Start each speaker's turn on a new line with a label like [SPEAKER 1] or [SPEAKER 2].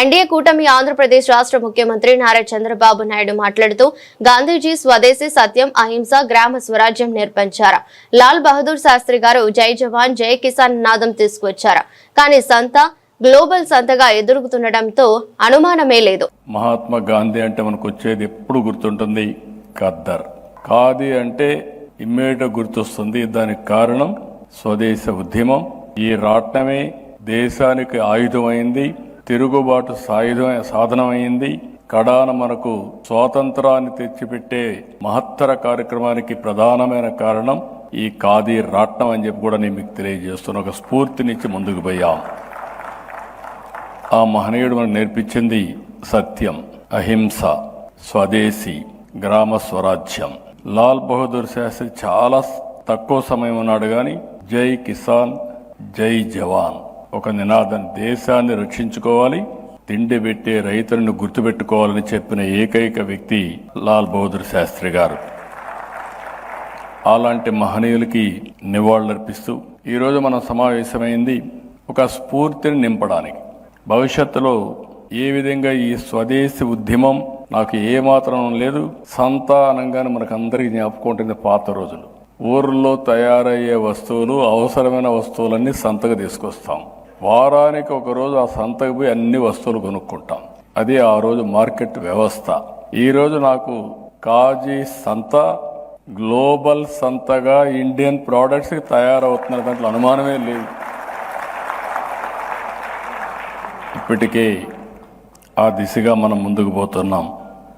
[SPEAKER 1] NDA కూటమి ఆంధ్రప్రదేశ్ రాష్ట్ర ముఖ్యమంత్రి నారా చంద్రబాబు నాయుడు మాట్లాడుతూ గాంధీజీ స్వదేశీ సత్యం అహింస గ్రామ స్వరాజ్యం నేర్పించారు? లాల్ బహదూర్ శాస్త్రి గారు జై జవాన్ జై కిసాన్ నాదం తీసుకువచ్చారు కానీ సంత గ్లోబల్ సంతగా ఎదురుగుతుండటంతో అనుమానమే లేదు.
[SPEAKER 2] మహాత్మా గాంధీ అంటే మనకు వచ్చేది ఎప్పుడు గుర్తుంటుంది? ఖద్దర్. ఖాదీ అంటే ఇమ్మీడియట్ గుర్తొస్తుంది. దానికి కారణం స్వదేశ ఉద్యమం. ఈ రాట్నమే దేశానికి ఆయుధమైంది. తిరుగుబాటు సాయుధం సాధనమైంది. కడాన మనకు స్వాతంత్రాన్ని తెచ్చిపెట్టే మహత్తర కార్యక్రమానికి ప్రధానమైన కారణం ఈ ఖాదీ రాట్నం అని చెప్పి కూడా నేను మీకు తెలియజేస్తున్న ఒక స్ఫూర్తినిచ్చి ముందుకు పోయాం. ఆ మహనీయుడు మనకు నేర్పించింది సత్యం అహింస స్వదేశీ గ్రామ స్వరాజ్యం. లాల్ బహదూర్ శాస్త్రి చాలా తక్కువ సమయం ఉన్నాడు కానీ జై కిసాన్ జై జవాన్. ఒక నినాదం దేశాన్ని రక్షించుకోవాలి తిండి పెట్టే రైతులను గుర్తుపెట్టుకోవాలని చెప్పిన ఏకైక వ్యక్తి లాల్ బహదూర్ శాస్త్రి గారు. అలాంటి మహనీయులకి నివాళులర్పిస్తూ ఈరోజు మనం సమావేశమైంది ఒక స్ఫూర్తిని నింపడానికి. భవిష్యత్తులో ఏ విధంగా ఈ స్వదేశీ ఉద్యమం నాకు ఏమాత్రం లేదు సంత అనగానే మనకు అందరికీ జ్ఞాపకం ఉంటుంది పాత రోజులు. ఊర్లో తయారయ్యే వస్తువులు అవసరమైన వస్తువులన్నీ సంతకు తీసుకొస్తాం. వారానికి ఒక రోజు ఆ సంతకు పోయి అన్ని వస్తువులు కొనుక్కుంటాం. అది ఆ రోజు మార్కెట్ వ్యవస్థ. ఈరోజు నాకు కాజీ సంత గ్లోబల్ సంతగా ఇండియన్ ప్రోడక్ట్స్కి తయారవుతున్న దాంట్లో అనుమానమే లేదు. ఇప్పటికే ఆ దిశగా మనం ముందుకు పోతున్నాం.